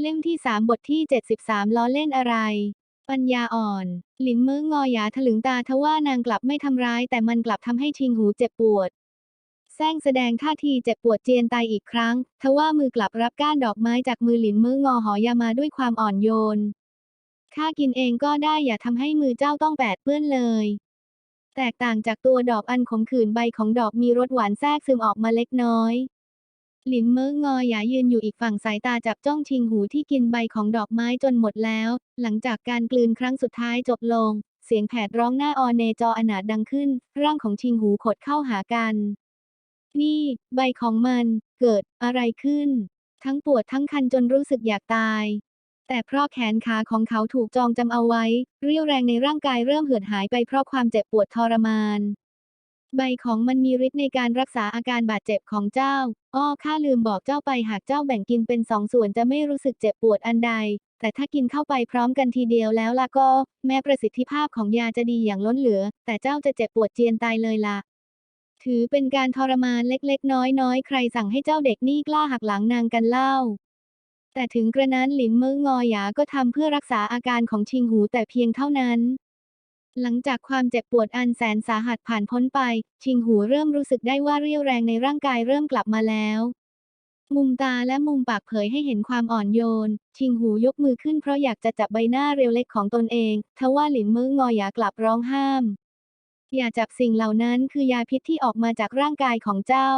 เล่มที่ 3 บทที่ 73 ล้อเล่นอะไร ปัญญาอ่อน หลินมืองอหยาถลึงตาทว่านางกลับไม่ทำร้าย แต่มันกลับทำให้ชิงหูเจ็บปวด แซงแสดงท่าทีเจ็บปวดเจียนตายอีกครั้ง ทว่ามือกลับรับก้านดอกไม้จากมือหลินมืองอหอยามาด้วยความอ่อนโยน ข้ากินเองก็ได้อย่าทำให้มือเจ้าต้องแปดเปื้อนเลย แตกต่างจากตัวดอกอันขมขื่นใบของดอกมีรสหวานแทรกซึมออกมาเล็กน้อย หลินเมิงงอหยายืนอยู่อีกฝั่งสายตาจับจ้องชิงหูที่กินใบของดอกไม้จนหมดแล้ว หลังจากการกลืนครั้งสุดท้ายจบลง เสียงแผดร้องหน้าออเนจออนาถดังขึ้น ร่างของชิงหูขดเข้าหากัน นี่ ใบของมันเกิดอะไรขึ้น ทั้งปวดทั้งคันจนรู้สึกอยากตาย แต่เพราะแขนขาของเขาถูกจองจำเอาไว้ เรี่ยวแรงในร่างกายเริ่มเหือดหายไปเพราะความเจ็บปวดทรมาน ใบของมันมีฤทธิ์ในการรักษาอาการบาดเจ็บของเจ้า อ้อข้าลืมบอกเจ้าไปหากเจ้าแบ่งกินเป็นสองส่วนจะไม่รู้สึกเจ็บปวดอันใด แต่ถ้ากินเข้าไปพร้อมกันทีเดียวแล้วล่ะก็ แม้ประสิทธิภาพของยาจะดีอย่างล้นเหลือ แต่เจ้าจะเจ็บปวดเจียนตายเลยล่ะ ถือเป็นการทรมานเล็กๆ น้อยๆ ใครสั่งให้เจ้าเด็กนี่กล้าหักหลังนางกันเล่า แต่ถึงกระนั้นหลินเมืองงอหยาก็ทำเพื่อรักษาอาการของชิงหูแต่เพียงเท่านั้น หลังจากความเจ็บปวดอันแสนสาหัสผ่านพ้นไป ชิงหูเริ่มรู้สึกได้ว่าเรี่ยวแรงในร่างกายเริ่มกลับมาแล้ว มุมตาและมุมปากเผยให้เห็นความอ่อนโยน ชิงหูยกมือขึ้นเพราะอยากจะจับใบหน้าเรียวเล็กของตนเอง ทว่าหลินมืองงอหยากลับร้องห้าม อย่าจับสิ่งเหล่านั้นคือยาพิษที่ออกมาจากร่างกายของเจ้า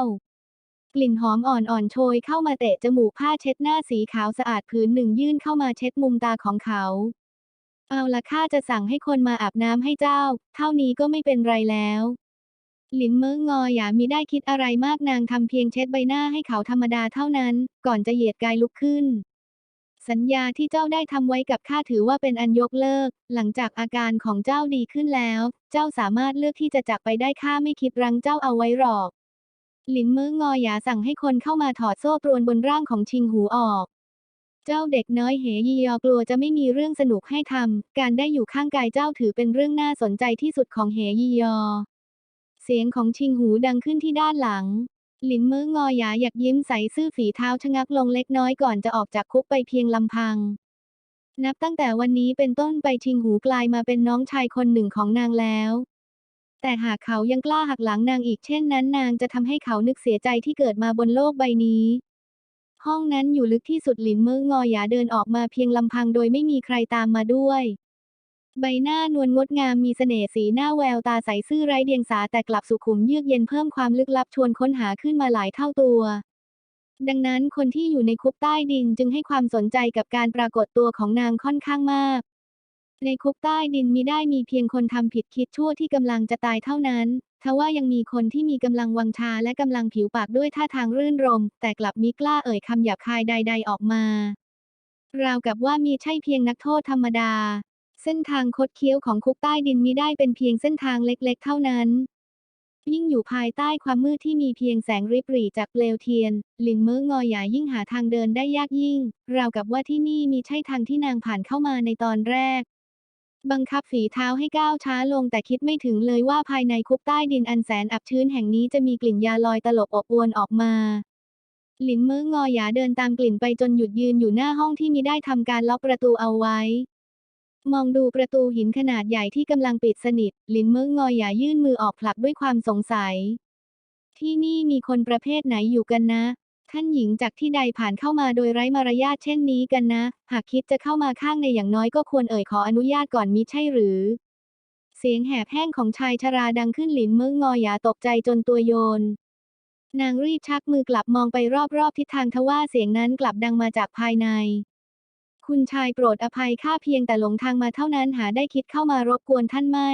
กลิ่นหอมอ่อนๆโชยเข้ามาเตะจมูกผ้าเช็ดหน้าสีขาวสะอาดผืนหนึ่งยื่นเข้ามาเช็ดมุมตาของเขา เอาละข้าจะสั่งให้คนมาอาบน้ำให้เจ้า เท่านี้ก็ไม่เป็นไรแล้ว หลินเมิงงอหยามิได้คิดอะไรมากนางทำเพียงเช็ดใบหน้าให้เขาธรรมดาเท่านั้น ก่อนจะเหยียดกายลุกขึ้น สัญญาที่เจ้าได้ทำไว้กับข้าถือว่าเป็นอันยกเลิก หลังจากอาการของเจ้าดีขึ้นแล้ว เจ้าสามารถเลือกที่จะจากไปได้ข้าไม่คิดรั้งเจ้าเอาไว้หรอก หลินเมืองงอหยาสั่งให้คนเข้ามาถอดโซ่ตรวนบนร่างของชิงหูออก เจ้าเด็กน้อยเหยียอกลัวจะไม่มีเรื่องสนุกให้ทำ การได้อยู่ข้างกายเจ้าถือเป็นเรื่องน่าสนใจที่สุดของเหยียอ เสียงของชิงหูดังขึ้นที่ด้านหลัง หลินมืองอหยาอยากยิ้มใส่ซื่อฝีเท้าชะงักลงเล็กน้อยก่อนจะออกจากคุกไปเพียงลำพัง นับตั้งแต่วันนี้เป็นต้นไปชิงหูกลายมาเป็นน้องชายคนหนึ่งของนางแล้วแต่หากเขายังกล้าหักหลังนางอีกเช่นนั้นนางจะทำให้เขานึกเสียใจที่เกิดมาบนโลกใบนี้ ห้องนั้นอยู่ลึกที่สุดหลินเมืองงอหยาเดินออกมาเพียงลำพังโดยไม่มีใครตามมาด้วย ใบหน้านวลงดงามมีเสน่ห์สีหน้าแววตาใสซื่อไร้เดียงสาแต่กลับสุขุมเยือกเย็นเพิ่มความลึกลับชวนค้นหาขึ้นมาหลายเท่าตัว ดังนั้นคนที่อยู่ในคุกใต้ดินจึงให้ความสนใจกับการปรากฏตัวของนางค่อนข้างมาก ในคุกใต้ดินมีได้มีเพียงคนทำผิดคิดชั่วที่กำลังจะตายเท่านั้น ทว่ายังมีคนที่มีกำลังวังชาและกำลังผิวปากด้วยท่าทางรื่นรม แต่กลับมิกล้าเอ่ยคำหยาบคายใด ๆออกมาราวกับว่ามีใช่เพียงนักโทษธรรมดา เส้นทางคดเคี้ยวของคุกใต้ดินมิได้เป็นเพียงเส้นทางเล็กๆ เท่านั้น ยิ่งอยู่ภายใต้ความมืดที่มีเพียงแสงริบหรี่จากเปลวเทียน หลินเมืองอหยายิ่งหาทางเดินได้ยากยิ่ง ราวกับว่าที่นี่มีใช่ทางที่นางผ่านเข้ามาในตอนแรก บังคับฝีเท้าให้ก้าวช้าลงแต่คิดไม่ถึงเลยว่าภายในคุกใต้ดินอันแสนอับชื้นแห่งนี้จะมีกลิ่นยาลอยตลบอบอวนออกมา หลินมืองอหยาเดินตามกลิ่นไปจนหยุดยืนอยู่หน้าห้องที่มิได้ทำการล็อกประตูเอาไว้ มองดูประตูหินขนาดใหญ่ที่กำลังปิดสนิท หลินมืองอหยายื่นมือออกผลักด้วยความสงสัย ที่นี่มีคนประเภทไหนอยู่กันนะ ท่านหญิงจากที่ใดผ่านเข้ามาโดยไร้มารยาทเช่นนี้กันนะ หากคิดจะเข้ามาข้างในอย่างน้อยก็ควรเอ่ยขออนุญาตก่อนมิใช่หรือ เสียงแหบแห้งของชายชราดังขึ้นหลินเมืองงอยาตกใจจนตัวโยน นางรีบชักมือกลับมองไปรอบๆทิศทางทว่าเสียงนั้นกลับดังมาจากภายใน คุณชายโปรดอภัยข้าเพียงแต่หลงทางมาเท่านั้นหาได้คิดเข้ามารบกวนท่านไม่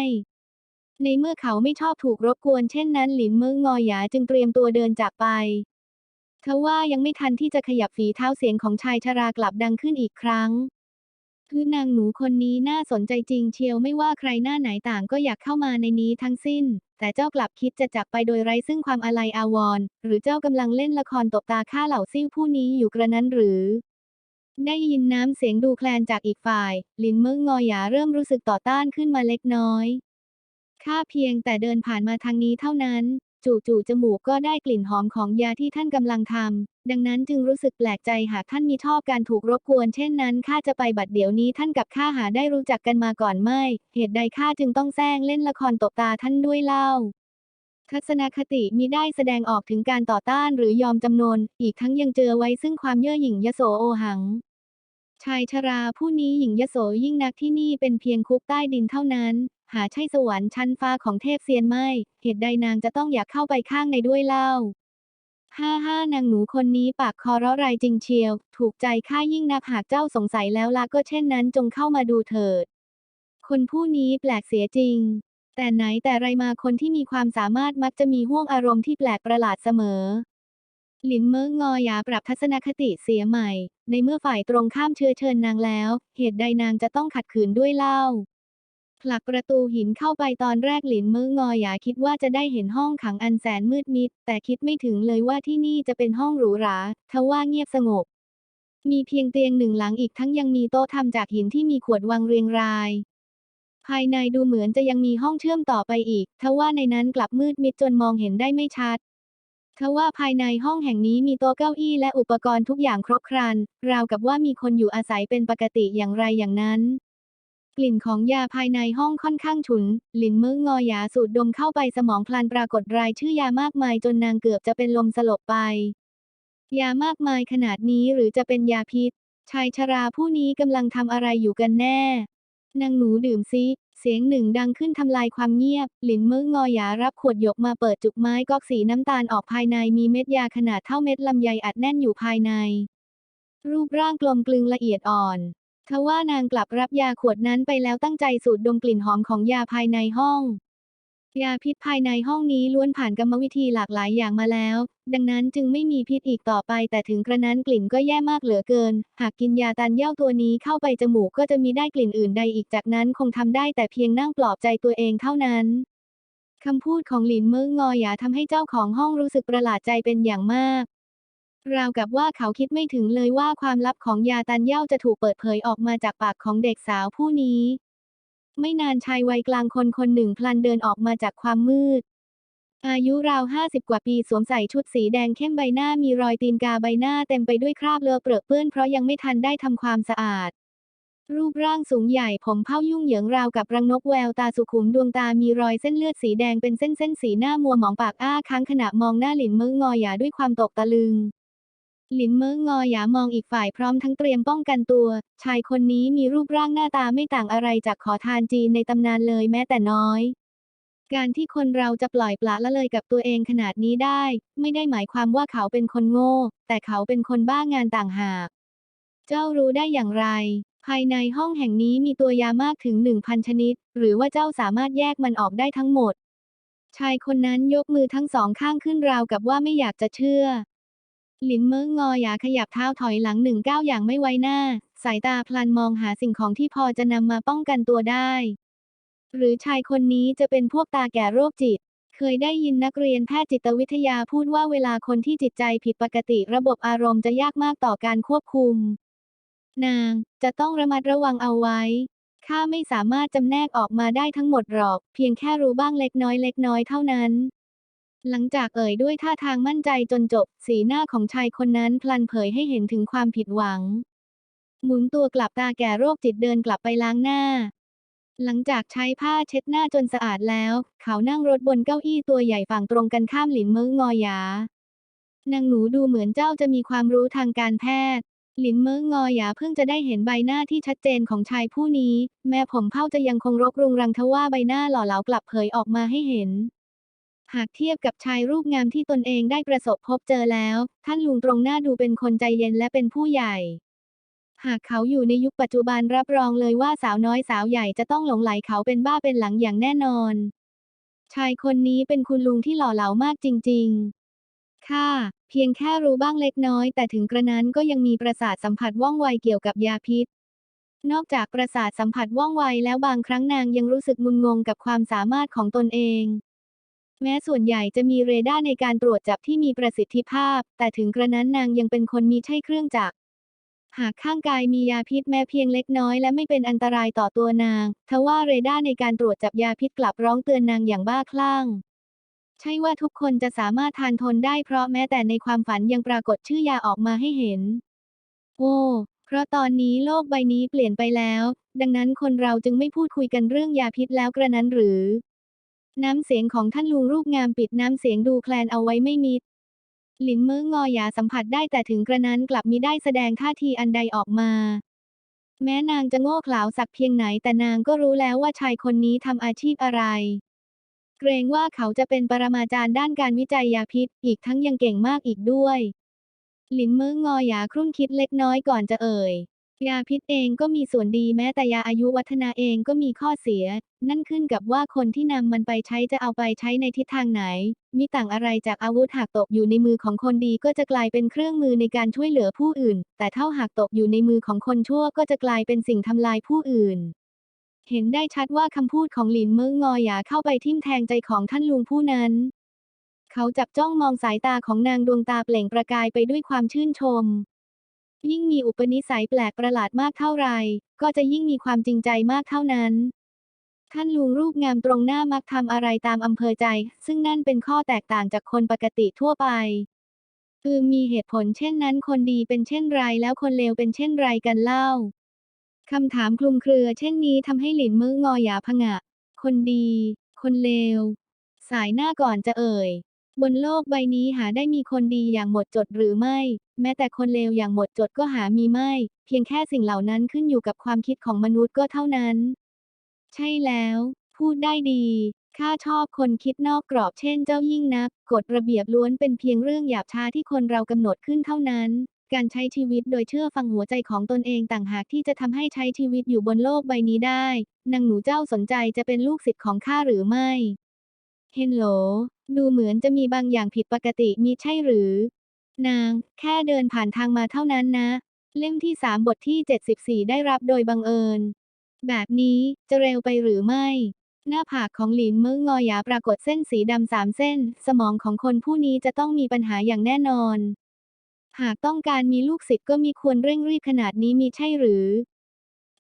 ในเมื่อเขาไม่ชอบถูกรบกวนเช่นนั้นหลินเมืองงอหยาจึงเตรียมตัวเดินจากไป ทว่ายังไม่ทันที่จะขยับฝีเท้าเสียงของชายชรากลับดังขึ้นอีกครั้งคือนางหนูคนนี้น่าสนใจจริงเชียวไม่ว่าใครหน้าไหนต่างก็อยากเข้ามาในนี้ทั้งสิ้น แต่เจ้ากลับคิดจะจากไปโดยไร้ซึ่งความอาลัยอาวรณ์หรือเจ้ากำลังเล่นละครตบตาฆ่าเหล่าซิ่วผู้นี้อยู่กระนั้นหรือ ได้ยินน้ำเสียงดูแคลนจากอีกฝ่าย ลินเมืองงอหยาเริ่มรู้สึกต่อต้านขึ้นมาเล็กน้อยข้าเพียงแต่เดินผ่านมาทางนี้เท่านั้น จู่ๆจมูกก็ได้กลิ่นหอมของยาที่ท่านกำลังทำดังนั้นจึงรู้สึกแปลกใจหากท่านมีชอบการถูกรบกวนเช่นนั้นข้าจะไปบัดเดี๋ยวนี้ท่านกับข้าหาได้รู้จักกันมาก่อนไม่ เหตุใดข้าจึงต้องแซงเล่นละครตบตาท่านด้วยเล่าทัศนคติมิได้แสดงออกถึงการต่อต้านหรือยอมจำนน อีกทั้งยังเจอไว้ซึ่งความเย่อหยิ่งยโสโอหัง ชายชราผู้นี้หญิงยโสยิ่งนักที่นี่เป็นเพียงคุกใต้ดินเท่านั้น หาใช่สวรรค์ชั้นฟ้าของเทพเซียนไม่ เหตุใดนางจะต้องอยากเข้าไปข้างในด้วยเล่าห้าห้านางหนูคนนี้ปากคอราะไรจริงเชียว ถูกใจข้ายิ่งนักหากเจ้าสงสัยแล้วล่ะก็เช่นนั้นจงเข้ามาดูเถิด คนผู้นี้แปลกเสียจริง แต่ไหนแต่ไรมาคนที่มีความสามารถมักจะมีห่วงอารมณ์ที่แปลกประหลาดเสมอ หลินเมิงงอยาปรับทัศนคติเสียใหม่ ในเมื่อฝ่ายตรงข้ามเชื้อเชิญนางแล้ว เหตุใดนางจะต้องขัดขืนด้วยเล่า ผลักประตูหินเข้าไปตอนแรกหลินมิงงอยาคิดว่าจะได้เห็นห้องขังอันแสนมืดมิด แต่คิดไม่ถึงเลยว่าที่นี่จะเป็นห้องหรูหราทว่าเงียบสงบ มีเพียงเตียงหนึ่งหลังอีกทั้งยังมีโต๊ะทำจากหินที่มีขวดวางเรียงราย ภายในดูเหมือนจะยังมีห้องเชื่อมต่อไปอีก ทว่าในนั้นกลับมืดมิดจนมองเห็นได้ไม่ชัดทว่าภายในห้องแห่งนี้มีโต๊ะเก้าอี้และอุปกรณ์ทุกอย่างครบครัน ราวกับว่ามีคนอยู่อาศัยเป็นปกติอย่างไรอย่างนั้น กลิ่นของยาภายในห้องค่อนข้างฉุน หลินมึงงอยาสูดดมเข้าไปสมองพลันปรากฏรายชื่อยามากมายจนนางเกือบจะเป็นลมสลบไป ยามากมายขนาดนี้หรือจะเป็นยาพิษ ชายชราผู้นี้กำลังทำอะไรอยู่กันแน่ นางหนูดื่มซิ เสียงหนึ่งดังขึ้นทำลายความเงียบ หลินมึงงอยารับขวดหยกมาเปิดจุกไม้ก๊อกสีน้ำตาลออกภายในมีเม็ดยาขนาดเท่าเม็ดลำไยอัดแน่นอยู่ภายใน รูปร่างกลมกลึงละเอียดอ่อน ทว่านางกลับรับยาขวดนั้นไปแล้วตั้งใจสูดดมกลิ่นหอมของยาภายในห้อง ยาพิษภายในห้องนี้ล้วนผ่านกรรมวิธีหลากหลายอย่างมาแล้ว ดังนั้นจึงไม่มีพิษอีกต่อไป แต่ถึงกระนั้นกลิ่นก็แย่มากเหลือเกิน หากกินยาตันเย้าตัวนี้เข้าไปจมูกก็จะมีได้กลิ่นอื่นใดอีกจากนั้นคงทำได้แต่เพียงนั่งปลอบใจตัวเองเท่านั้นคำพูดของหลินเมิงงอหยาทำให้เจ้าของห้องรู้สึกประหลาดใจเป็นอย่างมาก ราวกับว่าเขาคิดไม่ถึงเลยว่าความลับของยาตันเย้าจะถูกเปิดเผยออกมาจากปากของเด็กสาวผู้นี้ ไม่นานชายวัยกลางคนคนหนึ่งพลันเดินออกมาจากความมืด อายุราวห้าสิบกว่าปีสวมใส่ชุดสีแดงเข้มใบหน้ามีรอยตีนกาใบหน้าเต็มไปด้วยคราบเลอะเปรอะเปื้อนเพราะยังไม่ทันได้ทำความสะอาด รูปร่างสูงใหญ่ผมเผ้ายุ่งเหยิงราวกับรังนกแววตาสุขุมดวงตามีรอยเส้นเลือดสีแดงเป็นเส้นเส้นสีหน้ามัวหมองปากอ้าค้างขณะมองหน้าหลินมืองงอหยาด้วยความตกตะลึง หลินเมิงงอหยามองอีกฝ่ายพร้อมทั้งเตรียมป้องกันตัว ชายคนนี้มีรูปร่างหน้าตาไม่ต่างอะไรจากขอทานจีนในตำนานเลยแม้แต่น้อย การที่คนเราจะปล่อยปละละเลยกับตัวเองขนาดนี้ได้ ไม่ได้หมายความว่าเขาเป็นคนโง่ แต่เขาเป็นคนบ้างานต่างหาก เจ้ารู้ได้อย่างไร ภายในห้องแห่งนี้มีตัวยามากถึงหนึ่งพันชนิด หรือว่าเจ้าสามารถแยกมันออกได้ทั้งหมด ชายคนนั้นยกมือทั้งสองข้างขึ้นราวกับว่าไม่อยากจะเชื่อ หลินเมิงงอหยาขยับเท้าถอยหลังหนึ่งก้าวอย่างไม่ไว้หน้า สายตาพลันมองหาสิ่งของที่พอจะนำมาป้องกันตัวได้ หรือชายคนนี้จะเป็นพวกตาแก่โรคจิต เคยได้ยินนักเรียนแพทย์จิตวิทยาพูดว่าเวลาคนที่จิตใจผิดปกติระบบอารมณ์จะยากมากต่อการควบคุม นางจะต้องระมัดระวังเอาไว้ ข้าไม่สามารถจำแนกออกมาได้ทั้งหมดหรอก เพียงแค่รู้บ้างเล็กน้อยเล็กน้อยเท่านั้น หลังจากเอ่ยด้วยท่าทางมั่นใจจนจบ สีหน้าของชายคนนั้นพลันเผยให้เห็นถึงความผิดหวัง หมุนตัวกลับตาแก่โรคจิตเดินกลับไปล้างหน้า หลังจากใช้ผ้าเช็ดหน้าจนสะอาดแล้ว เขานั่งรถบนเก้าอี้ตัวใหญ่ฝั่งตรงกันข้ามหลินเมิงงอหยานางหนูดูเหมือนเจ้าจะมีความรู้ทางการแพทย์ หลินเมิงงอหยาเพิ่งจะได้เห็นใบหน้าที่ชัดเจนของชายผู้นี้ แม้ผมเผ้าจะยังคงรกรุงรังทว่าใบหน้าหล่อเหลากลับเผยออกมาให้เห็น หากเทียบกับชายรูปงามที่ตนเองได้ประสบพบเจอแล้ว ท่านลุงตรงหน้าดูเป็นคนใจเย็นและเป็นผู้ใหญ่ หากเขาอยู่ในยุคปัจจุบันรับรองเลยว่าสาวน้อยสาวใหญ่จะต้องหลงไหลเขาเป็นบ้าเป็นหลังอย่างแน่นอน ชายคนนี้เป็นคุณลุงที่หล่อเหลามากจริง ๆ ค่ะ เพียงแค่รู้บ้างเล็กน้อย แต่ถึงกระนั้นก็ยังมีประสาทสัมผัสว่องไวเกี่ยวกับยาพิษนอกจากประสาทสัมผัสว่องไวแล้วบางครั้งนางยังรู้สึกงุนงงกับความสามารถของตนเอง แม้ส่วนใหญ่จะมีเรดาร์ในการตรวจจับที่มีประสิทธิภาพ แต่ถึงกระนั้นนางยังเป็นคนมีใช่เครื่องจักร หากข้างกายมียาพิษแม้เพียงเล็กน้อยและไม่เป็นอันตรายต่อตัวนาง ทว่าเรดาร์ในการตรวจจับยาพิษกลับร้องเตือนนางอย่างบ้าคลั่ง ใช่ว่าทุกคนจะสามารถทานทนได้เพราะแม้แต่ในความฝันยังปรากฏชื่อยาออกมาให้เห็น โอ้เพราะตอนนี้โลกใบนี้เปลี่ยนไปแล้ว ดังนั้นคนเราจึงไม่พูดคุยกันเรื่องยาพิษแล้วกระนั้นหรือ น้ำเสียงของท่านลุงรูปงามปิดน้ำเสียงดูแคลนเอาไว้ไม่มิด หลินมืองอหยาสัมผัสได้แต่ถึงกระนั้นกลับมิได้แสดงท่าทีอันใดออกมา แม้นางจะโง่เขลาสักเพียงไหนแต่นางก็รู้แล้วว่าชายคนนี้ทำอาชีพอะไร เกรงว่าเขาจะเป็นปรมาจารย์ด้านการวิจัยยาพิษ อีกทั้งยังเก่งมากอีกด้วย หลินมืองอหยาครุ่นคิดเล็กน้อยก่อนจะเอ่ย ยาพิษเองก็มีส่วนดีแม้แต่ยาอายุวัฒนาเองก็มีข้อเสีย นั่นขึ้นกับว่าคนที่นำมันไปใช้จะเอาไปใช้ในทิศทางไหนมิต่างอะไรจากอาวุธหากตกอยู่ในมือของคนดีก็จะกลายเป็นเครื่องมือในการช่วยเหลือผู้อื่น แต่เท่าหากตกอยู่ในมือของคนชั่วก็จะกลายเป็นสิ่งทำลายผู้อื่น เห็นได้ชัดว่าคำพูดของหลินเมืองงอยาเข้าไปทิ่มแทงใจของท่านลุงผู้นั้น เขาจับจ้องมองสายตาของนางดวงตาเปล่งประกายไปด้วยความชื่นชม ยิ่งมีอุปนิสัยแปลกประหลาดมากเท่าไหร่ก็จะยิ่งมีความจริงใจมากเท่านั้น ท่านลุงรูปงามตรงหน้ามักทำอะไรตามอำเภอใจ ซึ่งนั่นเป็นข้อแตกต่างจากคนปกติทั่วไปคือมีเหตุผลเช่นนั้นคนดีเป็นเช่นไรแล้วคนเลวเป็นเช่นไรกันเล่าคำถามคลุมเครือเช่นนี้ทำให้หลินมืองอหยาผงะ คนดี คนเลว สายหน้าก่อนจะเอ่ย บนโลกใบนี้หาได้มีคนดีอย่างหมดจดหรือไม่ แม้แต่คนเลวอย่างหมดจดก็หามีไม่ เพียงแค่สิ่งเหล่านั้นขึ้นอยู่กับความคิดของมนุษย์ก็เท่านั้น ใช่แล้ว พูดได้ดีข้าชอบคนคิดนอกกรอบเช่นเจ้ายิ่งนัก กฎระเบียบล้วนเป็นเพียงเรื่องหยาบช้าที่คนเรากำหนดขึ้นเท่านั้น การใช้ชีวิตโดยเชื่อฟังหัวใจของตนเองต่างหากที่จะทำให้ใช้ชีวิตอยู่บนโลกใบนี้ได้นางหนูเจ้าสนใจจะเป็นลูกศิษย์ของข้าหรือไม่ เฮนโหล ดูเหมือนจะมีบางอย่างผิดปกติมีใช่หรือ นาง แค่เดินผ่านทางมาเท่านั้นนะ เล่มที่3บทที่74ได้รับโดยบังเอิญ แบบนี้จะเร็วไปหรือไม่ หน้าผากของหลินเมืองงอหยาปรากฏเส้นสีดำสามเส้น สมองของคนผู้นี้จะต้องมีปัญหาอย่างแน่นอน หากต้องการมีลูกศิษย์ก็มีควรเร่งรีบขนาดนี้มีใช่หรือ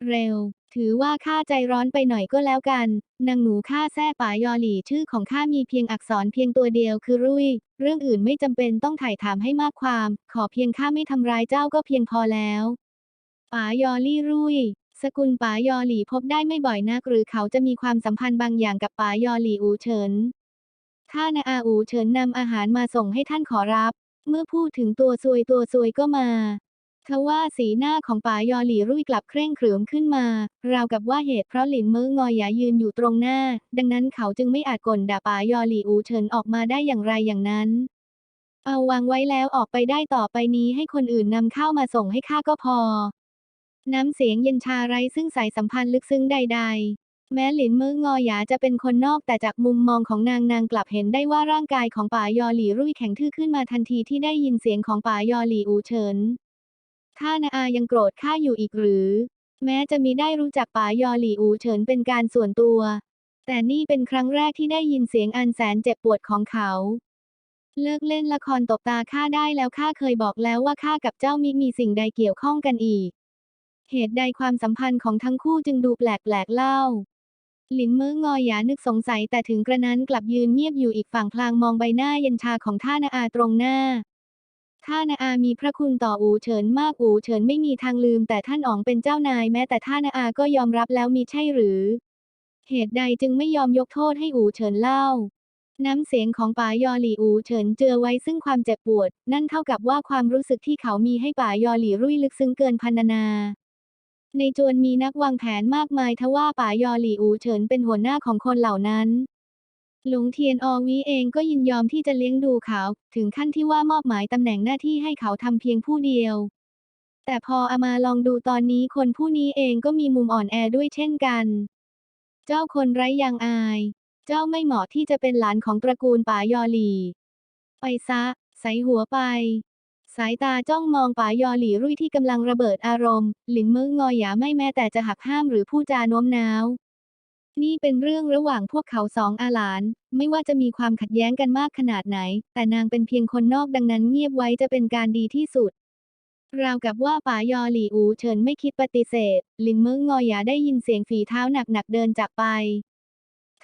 เร็ว ถือว่าข้าใจร้อนไปหน่อยก็แล้วกัน นางหนูข้าแซ่ป๋ายอหลี่ชื่อของข้ามีเพียงอักษรเพียงตัวเดียวคือรุ่ย เรื่องอื่นไม่จำเป็นต้องถ่ายถามให้มากความ ขอเพียงข้าไม่ทำร้ายเจ้าก็เพียงพอแล้วป๋ายอลี่รุ่ย สกุลป๋ายอหลี่พบได้ไม่บ่อยนักหรือเขาจะมีความสัมพันธ์บางอย่างกับป๋ายอหลี่อูเฉินถ้านาอาอูเฉินนำอาหารมาส่งให้ท่านขอรับ เมื่อพูดถึงตัวซวยตัวซวยก็มา ทว่าสีหน้าของป๋ายอหลี่รุ่ยกลับเคร่งขรึมขึ้นมา ราวกับว่าเหตุเพราะหลินมืองอยหยายืนอยู่ตรงหน้า ดังนั้นเขาจึงไม่อาจกลด่าป๋ายอหลี่อูเฉินออกมาได้อย่างไรอย่างนั้น เอาวางไว้แล้วออกไปได้ต่อไปนี้ให้คนอื่นนำข้าวมาส่งให้ข้าก็พอ น้ำเสียงเย็นชาไร้ซึ่งสายสัมพันธ์ลึกซึ้งใด ๆแม้หลินมืองอหยาจะเป็นคนนอกแต่จากมุมมองของนางนางกลับเห็นได้ว่าร่างกายของป๋ายอหลี่รุ่ยแข็งทื่อขึ้นมาทันทีที่ได้ยินเสียงของป๋ายอหลี่อูเฉิน ถ้านาอายังโกรธข้าอยู่อีกหรือ แม้จะมีได้รู้จักป๋ายอหลี่อูเฉินเป็นการส่วนตัว แต่นี่เป็นครั้งแรกที่ได้ยินเสียงอันแสนเจ็บปวดของเขา เลิกเล่นละครตบตาข้าได้แล้วข้าเคยบอกแล้วว่าข้ากับเจ้ามิมีสิ่งใดเกี่ยวข้องกันอีก เหตุใดความสัมพันธ์ของทั้งคู่จึงดูแปลกๆเล่าหลินมื้องอหยานึกสงสัยแต่ถึงกระนั้นกลับยืนเงียบอยู่อีกฝั่งพลางมองใบหน้าเย็นชาของท่านาอาตรงหน้า ท่านาอามีพระคุณต่ออูเฉินมากอูเฉินไม่มีทางลืม แต่ท่านอ๋องเป็นเจ้านายแม้แต่ท่านาอาก็ยอมรับแล้วมีใช่หรือ เหตุใดจึงไม่ยอมยกโทษให้อูเฉินเล่า น้ำเสียงของป๋ายอหลี่อูเฉินเจือไว้ซึ่งความเจ็บปวด นั่นเท่ากับว่าความรู้สึกที่เขามีให้ป๋ายอหลี่รุ่ยลึกซึ้งเกินพรรณนาในจวนมีนักวางแผนมากมายทว่าป๋ายอหลี่อูเฉินเป็นหัวหน้าของคนเหล่านั้น หลงเทียนอวีเองก็ยินยอมที่จะเลี้ยงดูเขา ถึงขั้นที่ว่ามอบหมายตำแหน่งหน้าที่ให้เขาทำเพียงผู้เดียว แต่พออามาลองดูตอนนี้คนผู้นี้เองก็มีมุมอ่อนแอด้วยเช่นกัน เจ้าคนไร้ยางอาย เจ้าไม่เหมาะที่จะเป็นหลานของตระกูลป๋ายอหลี ไปซะ ใส่หัวไป สายตาจ้องมองป๋ายอหลีรุ่ยที่กำลังระเบิดอารมณ์ หลินมึงงอยหยาไม่แม้แต่จะหักห้ามหรือพูดจาโน้มน้าว นี่เป็นเรื่องระหว่างพวกเขาสองอาหลาน ไม่ว่าจะมีความขัดแย้งกันมากขนาดไหน แต่นางเป็นเพียงคนนอกดังนั้นเงียบไว้จะเป็นการดีที่สุด ราวกับว่าป๋ายอหลี่อูเฉินไม่คิดปฏิเสธ ลินเมิงงอหยาได้ยินเสียงฝีเท้าหนักๆเดินจากไป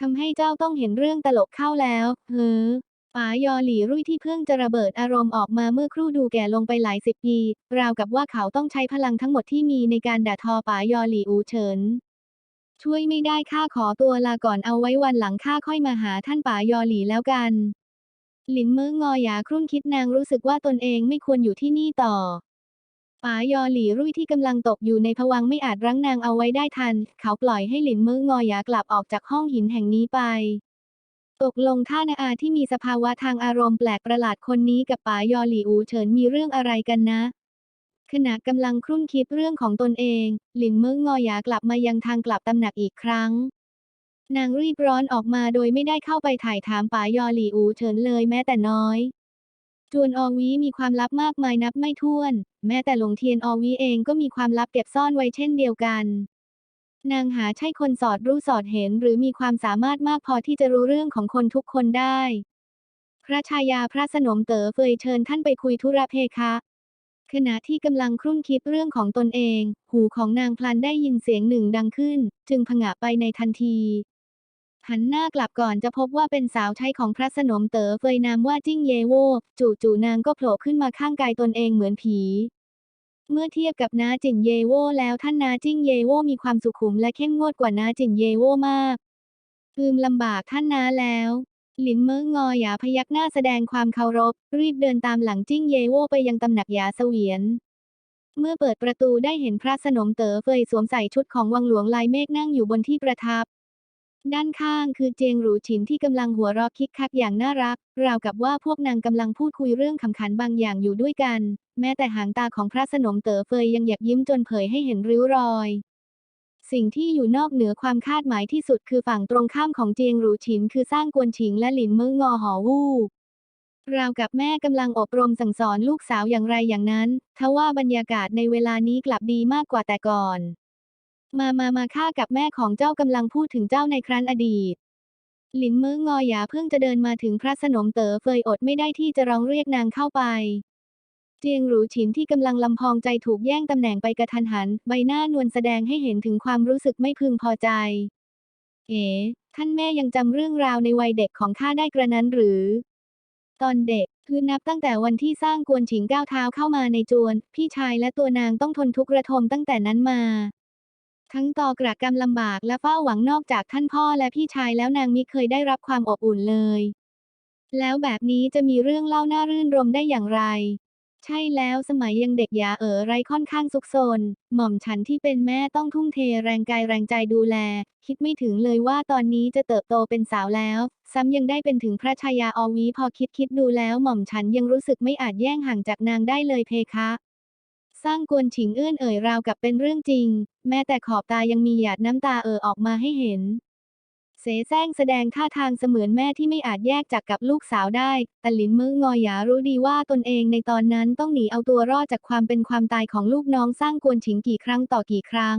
ทำให้เจ้าต้องเห็นเรื่องตลกเข้าแล้ว เฮ้อป๋ายอหลี่รุ่ยที่เพิ่งจะระเบิดอารมณ์ออกมาเมื่อครู่ดูแก่ลงไปหลายสิบปี ราวกับว่าเขาต้องใช้พลังทั้งหมดที่มีในการด่าทอป๋ายอหลี่อูเฉิน ช่วยไม่ได้ข้าขอตัวลาก่อนเอาไว้วันหลังข้าค่อยมาหาท่านป๋ายอหลี่แล้วกัน หลินมืองอหยาครุ่นคิดนางรู้สึกว่าตนเองไม่ควรอยู่ที่นี่ต่อป๋ายอหลี่รุ่ยที่กำลังตกอยู่ในภวังไม่อาจรั้งนางเอาไว้ได้ทัน เขาปล่อยให้หลินมืองอหยากลับออกจากห้องหินแห่งนี้ไป ตกลงท่านาอาที่มีสภาวะทางอารมณ์แปลกประหลาดคนนี้กับป๋ายอหลี่อูเฉินมีเรื่องอะไรกันนะ ขณะกำลังครุ่นคิดเรื่องของตนเอง หลินเมืองงอยากลับมายังทางกลับตำหนักอีกครั้ง นางรีบร้อนออกมาโดยไม่ได้เข้าไปถ่ายถามป๋ายอหลี่อูเฉินเลยแม้แต่น้อย จวนอวีมีความลับมากมายนับไม่ถ้วน แม้แต่หลงเทียนออวีเองก็มีความลับเก็บซ่อนไว้เช่นเดียวกัน นางหาใช่คนสอดรู้สอดเห็น หรือมีความสามารถมากพอที่จะรู้เรื่องของคนทุกคนได้ พระชายาพระสนมเต๋อเฟยเชิญท่านไปคุยธุระเพคะ ขณะที่กำลังครุ่นคิดเรื่องของตนเอง หูของนางพลันได้ยินเสียงหนึ่งดังขึ้น จึงผงะไปในทันที หันหน้ากลับก่อนจะพบว่าเป็นสาวใช้ของพระสนมเต๋อเฟยนามว่าจิ้งเยโวจู่ๆนางก็โผล่ขึ้นมาข้างกายตนเองเหมือนผีเมื่อเทียบกับนาจินเยโวแล้วท่านนาจิ้งเยโวมีความสุขุมและเข้มงวดกว่านาจินเยโวมากอืมลำบากท่านนาแล้ว หลินเมิงงอหยาพยักหน้าแสดงความเคารพ รีบเดินตามหลังจิ้งเยโวไปยังตำหนักหยาเสวียน เมื่อเปิดประตูได้เห็นพระสนมเต๋อเฟยสวมใส่ชุดของวังหลวงลายเมฆนั่งอยู่บนที่ประทับ ด้านข้างคือเจียงหรูฉินที่กำลังหัวเราะคิกคักอย่างน่ารัก ราวกับว่าพวกนางกำลังพูดคุยเรื่องขำขันบางอย่างอยู่ด้วยกัน แม้แต่หางตาของพระสนมเต๋อเฟยยังหยักยิ้มจนเผยให้เห็นริ้วรอย สิ่งที่อยู่นอกเหนือความคาดหมายที่สุดคือฝั่งตรงข้ามของเจียงหรูฉิน คือสร้างกวนฉิงและหลินเมืองงอหอวู่ราวกับแม่กำลังอบรมสั่งสอนลูกสาวอย่างไรอย่างนั้น ทว่าบรรยากาศในเวลานี้กลับดีมากกว่าแต่ก่อน มามามาข้ากับแม่ของเจ้ากำลังพูดถึงเจ้าในครั้นอดีต หลินเมืองงอหยาเพิ่งจะเดินมาถึงพระสนมเต๋อเฟยอดไม่ได้ที่จะร้องเรียกนางเข้าไป เจียงหรูฉินที่กำลังลำพองใจถูกแย่งตำแหน่งไปกระทันหัน ใบหน้านวลแสดงให้เห็นถึงความรู้สึกไม่พึงพอใจ เอ๋ ท่านแม่ยังจำเรื่องราวในวัยเด็กของข้าได้กระนั้นหรือ ตอนเด็กคือนับตั้งแต่วันที่สร้างกวนฉิงก้าวเท้าเข้ามาในจวน พี่ชายและตัวนางต้องทนทุกข์ระทมตั้งแต่นั้นมา ทั้งต่อกระกรรมลำบากและเฝ้าหวังนอกจากท่านพ่อและพี่ชายแล้วนางมิเคยได้รับความอบอุ่นเลย แล้วแบบนี้จะมีเรื่องเล่าน่ารื่นรมได้อย่างไร ใช่แล้วสมัยยังเด็กยาเอ๋อไรค่อนข้างซุกซน หม่อมฉันที่เป็นแม่ต้องทุ่มเทแรงกายแรงใจดูแล คิดไม่ถึงเลยว่าตอนนี้จะเติบโตเป็นสาวแล้ว ซ้ำยังได้เป็นถึงพระชายาอวีพอคิดคิดดูแล้วหม่อมฉันยังรู้สึกไม่อาจแย่งห่างจากนางได้เลยเพคะสร้างกวนฉิงเอื้อนเอ่ยราวกับเป็นเรื่องจริง แม้แต่ขอบตายังมีหยาดน้ำตาเอ่อออกมาให้เห็น เสแสร้งแสดงท่าทางเสมือนแม่ที่ไม่อาจแยกจากกับลูกสาวได้ แต่หลินมืองอหยารู้ดีว่าตนเองในตอนนั้นต้องหนีเอาตัวรอดจากความเป็นความตายของลูกน้องสร้างกวนฉิงกี่ครั้งต่อกี่ครั้ง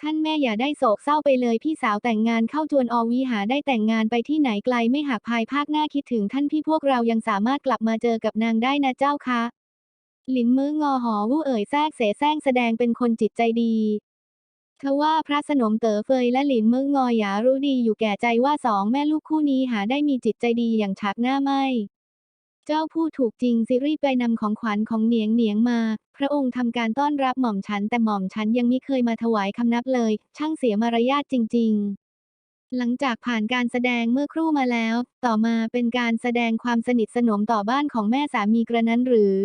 ท่านแม่อย่าได้โศกเศร้าไปเลยพี่สาวแต่งงานเข้าจวนอวีหาได้แต่งงานไปที่ไหนไกลไม่หักภายภาคหน้าคิดถึงท่านพี่พวกเรายังสามารถกลับมาเจอกับนางได้นะเจ้าคะหลินมืองอหอวู่เอ่ยแทรกเสแสร้งแสดงเป็นคนจิตใจดี ทว่าพระสนมเต๋อเฟยและหลินเมืองงอหยารู้ดีอยู่แก่ใจว่าสองแม่ลูกคู่นี้หาได้มีจิตใจดีอย่างฉากหน้าไม่ เจ้าพูดถูกจริงสิรีบไปนำของขวัญของเหนียงเหนียงมา พระองค์ทำการต้อนรับหม่อมฉันแต่หม่อมฉันยังไม่เคยมาถวายคำนับเลย ช่างเสียมารยาทจริง ๆหลังจากผ่านการแสดงเมื่อครู่มาแล้ว ต่อมาเป็นการแสดงความสนิทสนมต่อบ้านของแม่สามีกระนั้นหรือ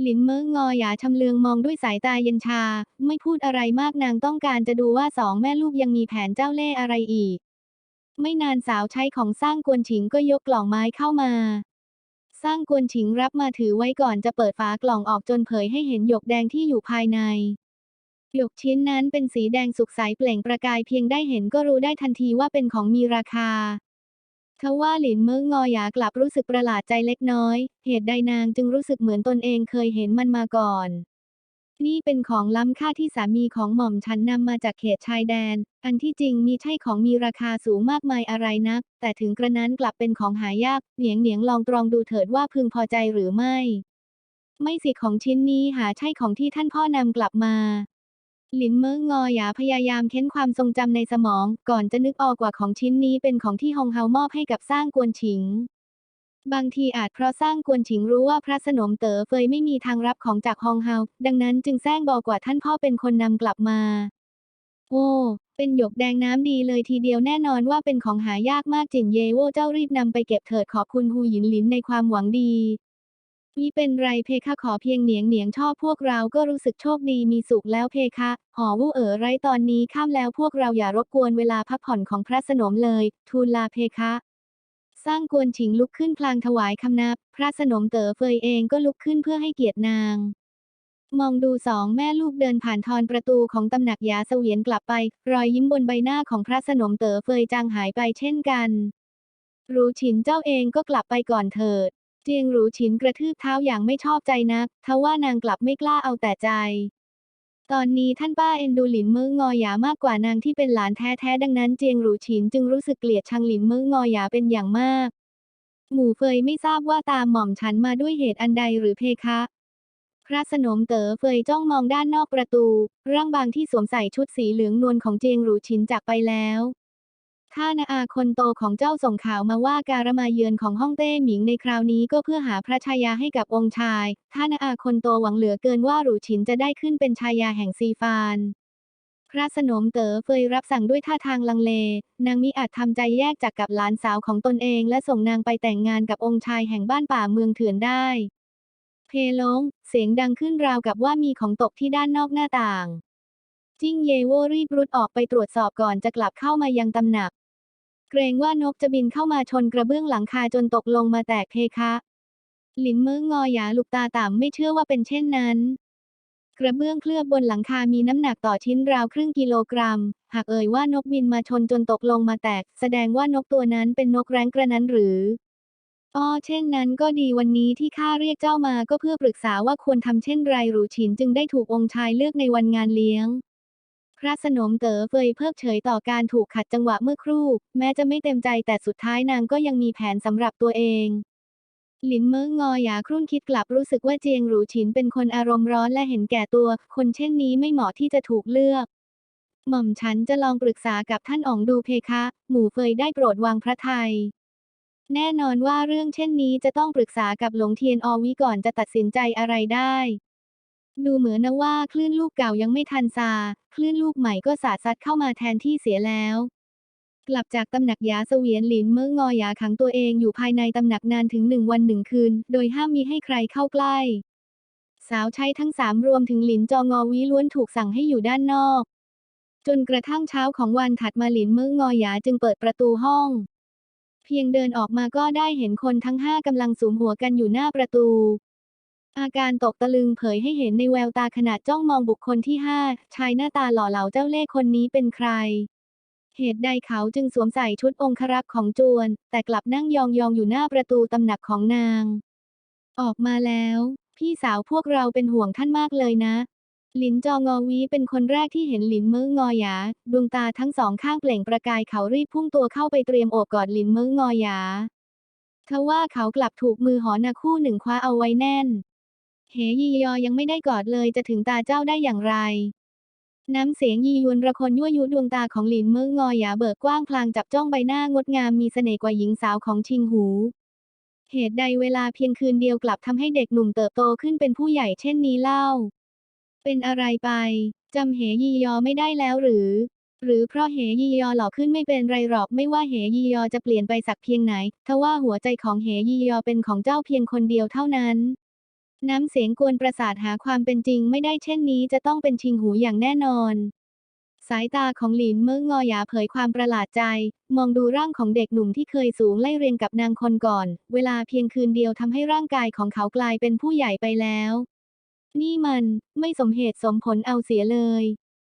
หลินเมิงงอหยาชำเลืองมองด้วยสายตาเย็นชา ไม่พูดอะไรมากนางต้องการจะดูว่าสองแม่ลูกยังมีแผนเจ้าเล่ห์อะไรอีก ไม่นานสาวใช้ของสร้างกวนฉิงก็ยกกล่องไม้เข้ามา สร้างกวนฉิงรับมาถือไว้ก่อนจะเปิดฝากล่องออกจนเผยให้เห็นหยกแดงที่อยู่ภายใน หยกชิ้นนั้นเป็นสีแดงสุกใสเปล่งประกายเพียงได้เห็นก็รู้ได้ทันทีว่าเป็นของมีราคา ทว่าหลินเมิงงอยากลับรู้สึกประหลาดใจเล็กน้อย เหตุใดนางจึงรู้สึกเหมือนตนเองเคยเห็นมันมาก่อน นี่เป็นของล้ำค่าที่สามีของหม่อมฉันนำมาจากเขตชายแดน อันที่จริงมีใช่ของมีราคาสูงมากมายอะไรนัก แต่ถึงกระนั้นกลับเป็นของหายาก เหนียงเหนียงลองตรองดูเถิดว่าพึงพอใจหรือไม่ ไม่สิของชิ้นนี้หาใช่ของที่ท่านพ่อนำกลับมา หลินเมิงงอหยาพยายามเค้นความทรงจำในสมอง ก่อนจะนึกออกว่าของชิ้นนี้เป็นของที่ฮงเฮามอบให้กับสร้างกวนฉิง บางทีอาจเพราะสร้างกวนฉิงรู้ว่าพระสนมเต๋อเฟยไม่มีทางรับของจากฮองเฮา ดังนั้นจึงแซงบอกว่าท่านพ่อเป็นคนนำกลับมา โอ้ เป็นหยกแดงน้ำดีเลยทีเดียวแน่นอนว่าเป็นของหายากมากจินเยโว่เจ้ารีบนำไปเก็บเถิดขอบคุณฮูหยินหลินในความหวังดี มิเป็นไรเพคะขอเพียงเหนียงเหนียงชอบพวกเราก็รู้สึกโชคดีมีสุขแล้วเพคะหอวู่เอ๋อไรตอนนี้ข้ามแล้วพวกเราอย่ารบกวนเวลาพักผ่อนของพระสนมเลย ทูลลาเพคะสร้างกวนฉิงลุกขึ้นพลางถวายคำนับ พระสนมเต๋อเฟยเองก็ลุกขึ้นเพื่อให้เกียรตินาง มองดูสองแม่ลูกเดินผ่านทอนประตูของตำหนักยาเสวียนกลับไป รอยยิ้มบนใบหน้าของพระสนมเต๋อเฟยจางหายไปเช่นกัน รู้ฉินเจ้าเองก็กลับไปก่อนเถิด เจียงหรูฉินกระทืบเท้าอย่างไม่ชอบใจนัก ทว่านางกลับไม่กล้าเอาแต่ใจ ตอนนี้ท่านป้าเอ็นดูหลินมืองอหยามากกว่านางที่เป็นหลานแท้ๆดังนั้นเจียงหรูฉินจึงรู้สึกเกลียดชังหลินมืองอหยาเป็นอย่างมาก หมู่เฟยไม่ทราบว่าตามหม่อมฉันมาด้วยเหตุอันใดหรือเพคะพระสนมเต๋อเฟยจ้องมองด้านนอกประตู ร่างบางที่สวมใส่ชุดสีเหลืองนวลของเจียงหรูฉินจากไปแล้ว ท่านาอาคนโตของเจ้าส่งข่าวมาว่าการมาเยือนของฮ่องเต้หมิงในคราวนี้ก็เพื่อหาพระชายาให้กับองค์ชายท่านาอาคนโตหวังเหลือเกินว่าหรูฉินจะได้ขึ้นเป็นชายาแห่งซีฟานพระสนมเต๋อเฟยรับสั่งด้วยท่าทางลังเล นางมิอาจทำใจแยกจากกับหลานสาวของตนเองและส่งนางไปแต่งงานกับองค์ชายแห่งบ้านป่าเมืองเถื่อนได้ เพลงเสียงดังขึ้นราวกับว่ามีของตกที่ด้านนอกหน้าต่าง จิ้งเยโวรีบรุดออกไปตรวจสอบก่อนจะกลับเข้ามายังตำหนัก เกรงว่านกจะบินเข้ามาชนกระเบื้องหลังคาจนตกลงมาแตกเพคะหลินเมืองงอหยาลูกตาต่ำไม่เชื่อว่าเป็นเช่นนั้น กระเบื้องเคลือบบนหลังคามีน้ำหนักต่อชิ้นราวครึ่งกิโลกรัม หากเอ่ยว่านกบินมาชนจนตกลงมาแตก แสดงว่านกตัวนั้นเป็นนกแร้งกระนั้นหรืออ้อเช่นนั้นก็ดีวันนี้ที่ข้าเรียกเจ้ามาก็เพื่อปรึกษาว่าควรทำเช่นไรหรูฉินจึงได้ถูกองค์ชายเลือกในวันงานเลี้ยง พระสนมเต๋อเฟยเพิกเฉยต่อการถูกขัดจังหวะเมื่อครู่ แม้จะไม่เต็มใจแต่สุดท้ายนางก็ยังมีแผนสำหรับตัวเองหลินเมิงงอหยาครุ่นคิดกลับรู้สึกว่าเจียงหรูฉินเป็นคนอารมณ์ร้อนและเห็นแก่ตัว คนเช่นนี้ไม่เหมาะที่จะถูกเลือก หม่อมฉันจะลองปรึกษากับท่านอ๋องดูเพคะ หมู่เฟยได้โปรดวางพระทัยแน่นอนว่าเรื่องเช่นนี้จะต้องปรึกษากับหลงเทียนอวิก่อนจะตัดสินใจอะไรได้ ดูเหมือนนะว่าคลื่นลูกเก่ายังไม่ทันซา คลื่นลูกใหม่ก็สาดซัดเข้ามาแทนที่เสียแล้ว กลับจากตำหนักยาเสวียนหลินเมื่องอยาขังตัวเองอยู่ภายในตำหนักนานถึงหนึ่งวันหนึ่งคืน โดยห้ามมีให้ใครเข้าใกล้ สาวใช้ทั้งสามรวมถึงหลินจองอวิล้วนถูกสั่งให้อยู่ด้านนอก จนกระทั่งเช้าของวันถัดมาหลินเมื่องอยาจึงเปิดประตูห้อง เพียงเดินออกมาก็ได้เห็นคนทั้งห้ากำลังสูมหัวกันอยู่หน้าประตู อาการตกตะลึงเผยให้เห็นในแววตาขณะจ้องมองบุคคลที่ห้าชายหน้าตาหล่อเหลาเจ้าเล่ห์คนนี้เป็นใคร เหตุใดเขาจึงสวมใส่ชุดองครักษ์ของจวน แต่กลับนั่งยองๆอยู่หน้าประตูตำหนักของนาง ออกมาแล้ว พี่สาวพวกเราเป็นห่วงท่านมากเลยนะ หลินจองอวีเป็นคนแรกที่เห็นหลินมืองอหยา ดวงตาทั้งสองข้างเปล่งประกายเขารีบพุ่งตัวเข้าไปเตรียมโอบกอดหลินมืองอหยาทว่าเขากลับถูกมือหอนาคู่หนึ่งคว้าเอาไว้แน่น เหยียอยังไม่ได้กอดเลยจะถึงตาเจ้าได้อย่างไร น้ำเสียงยียวนระคนยั่วยุดวงตาของหลินเมืองงอหยาเบิกกว้างพลางจับจ้องใบหน้างดงามมีเสน่ห์กว่าหญิงสาวของชิงหู เหตุใดเวลาเพียงคืนเดียวกลับทำให้เด็กหนุ่มเติบโตขึ้นเป็นผู้ใหญ่เช่นนี้เล่า เป็นอะไรไปจำเหยียอไม่ได้แล้วหรือ หรือเพราะเหยียอหล่อขึ้นไม่เป็นไรหรอกไม่ว่าเหยียอจะเปลี่ยนไปสักเพียงไหนทว่าหัวใจของเหยียอเป็นของเจ้าเพียงคนเดียวเท่านั้น น้ำเสียงกวนประสาทหาความเป็นจริงไม่ได้เช่นนี้จะต้องเป็นชิงหูอย่างแน่นอน สายตาของหลินเมื่องอหยาเผยความประหลาดใจ มองดูร่างของเด็กหนุ่มที่เคยสูงไล่เรียงกับนางคนก่อน เวลาเพียงคืนเดียวทำให้ร่างกายของเขากลายเป็นผู้ใหญ่ไปแล้ว นี่มันไม่สมเหตุสมผลเอาเสียเลย